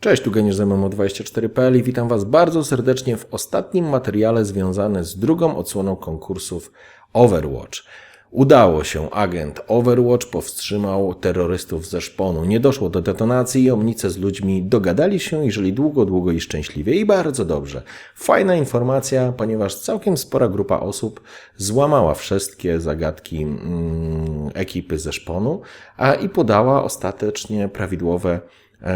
Cześć, tu Geniusz MMO24.pl i witam Was bardzo serdecznie w ostatnim materiale związanym z drugą odsłoną konkursów Overwatch. Udało się, agent Overwatch powstrzymał terrorystów ze szponu. Nie doszło do detonacji i omnice z ludźmi dogadali się i żyli długo, długo i szczęśliwie i bardzo dobrze. Fajna informacja, ponieważ całkiem spora grupa osób złamała wszystkie zagadki mm, ekipy ze szponu a i podała ostatecznie prawidłowe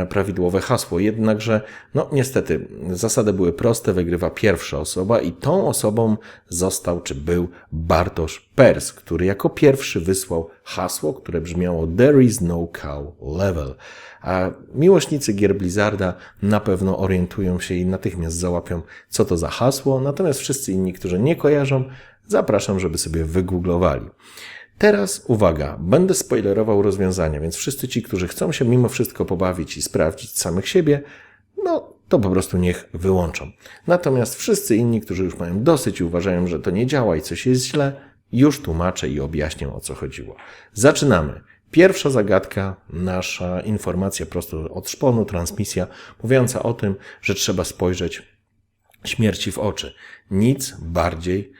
prawidłowe hasło. Jednakże, no niestety, zasady były proste, wygrywa pierwsza osoba i tą osobą został czy był Bartosz Pers, który jako pierwszy wysłał hasło, które brzmiało There is no cow level. A miłośnicy gier Blizzarda na pewno orientują się i natychmiast załapią, co to za hasło, natomiast wszyscy inni, którzy nie kojarzą, zapraszam, żeby sobie wygooglowali. Teraz uwaga, będę spoilerował rozwiązania, więc wszyscy ci, którzy chcą się mimo wszystko pobawić i sprawdzić samych siebie, no to po prostu niech wyłączą. Natomiast wszyscy inni, którzy już mają dosyć i uważają, że to nie działa i coś jest źle, już tłumaczę i objaśnię o co chodziło. Zaczynamy. Pierwsza zagadka, nasza informacja prosto od szponu, transmisja, mówiąca o tym, że trzeba spojrzeć śmierci w oczy. Nic bardziej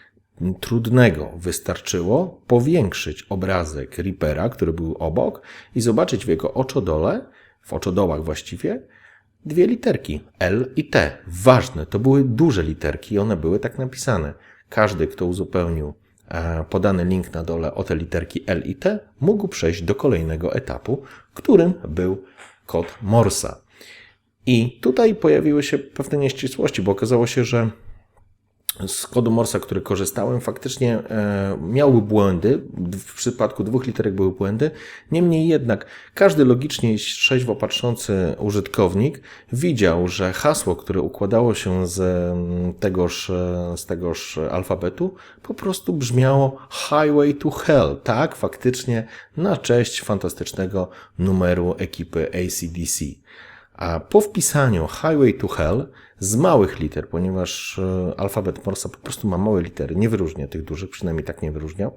trudnego. Wystarczyło powiększyć obrazek Reapera, który był obok i zobaczyć w jego oczodole, w oczodołach właściwie, dwie literki L i T. Ważne, to były duże literki i one były tak napisane. Każdy, kto uzupełnił e, podany link na dole o te literki L i T, mógł przejść do kolejnego etapu, którym był kod Morsa. I tutaj pojawiły się pewne nieścisłości, bo okazało się, że z kodu Morsa, który korzystałem, faktycznie e, miały błędy. W przypadku dwóch literek były błędy. Niemniej jednak każdy logicznie trzeźwo patrzący użytkownik widział, że hasło, które układało się z mm, tegoż, e, z tegoż alfabetu, po prostu brzmiało Highway to Hell. Tak, faktycznie na cześć fantastycznego numeru ekipy ACDC. A po wpisaniu Highway to Hell z małych liter, ponieważ e, alfabet Morsa po prostu ma małe litery, nie wyróżnia tych dużych, przynajmniej tak nie wyróżniał,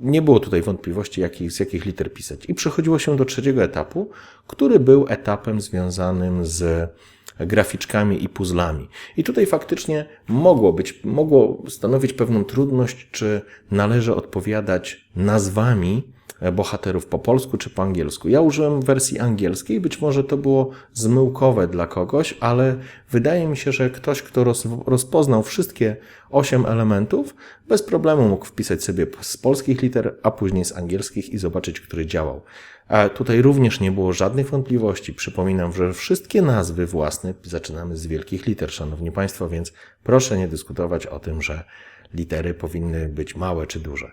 nie było tutaj wątpliwości, z jakich liter pisać. I przechodziło się do trzeciego etapu, który był etapem związanym z graficzkami i puzzlami. I tutaj faktycznie mogło być, mogło stanowić pewną trudność, czy należy odpowiadać nazwami bohaterów po polsku czy po angielsku. Ja użyłem wersji angielskiej, być może to było zmyłkowe dla kogoś, ale wydaje mi się, że ktoś, kto roz, rozpoznał wszystkie osiem elementów, bez problemu mógł wpisać sobie z polskich liter, a później z angielskich i zobaczyć, który działał. A tutaj również nie było żadnych wątpliwości. Przypominam, że wszystkie nazwy własne zaczynamy z wielkich liter, szanowni państwo, więc proszę nie dyskutować o tym, że litery powinny być małe czy duże.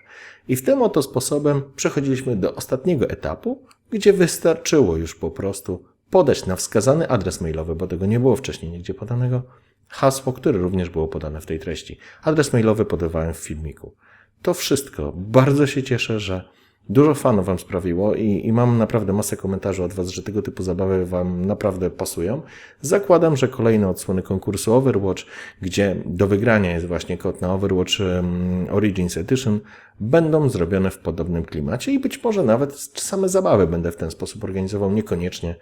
I w tym oto sposobem przechodziliśmy do ostatniego etapu, gdzie wystarczyło już po prostu podać na wskazany adres mailowy, bo tego nie było wcześniej nigdzie podanego, hasło, które również było podane w tej treści. Adres mailowy podawałem w filmiku. To wszystko. Bardzo się cieszę, że Dużo fanów Wam sprawiło i, i mam naprawdę masę komentarzy od Was, że tego typu zabawy Wam naprawdę pasują. Zakładam, że kolejne odsłony konkursu Overwatch, gdzie do wygrania jest właśnie kod na Overwatch Origins Edition, będą zrobione w podobnym klimacie i być może nawet same zabawy będę w ten sposób organizował, niekoniecznie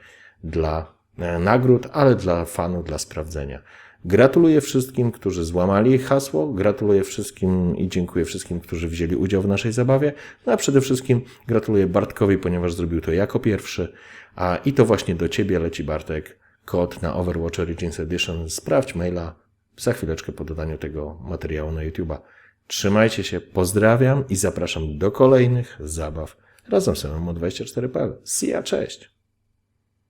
dla e, nagród, ale dla fanów, dla sprawdzenia. Gratuluję wszystkim, którzy złamali hasło, gratuluję wszystkim i dziękuję wszystkim, którzy wzięli udział w naszej zabawie, no a przede wszystkim gratuluję Bartkowi, ponieważ zrobił to jako pierwszy, a i to właśnie do Ciebie leci Bartek, kod na Overwatch Origins Edition. Sprawdź maila za chwileczkę po dodaniu tego materiału na YouTube'a. Trzymajcie się, pozdrawiam i zapraszam do kolejnych zabaw razem z MMO24.pl. See ya, cześć!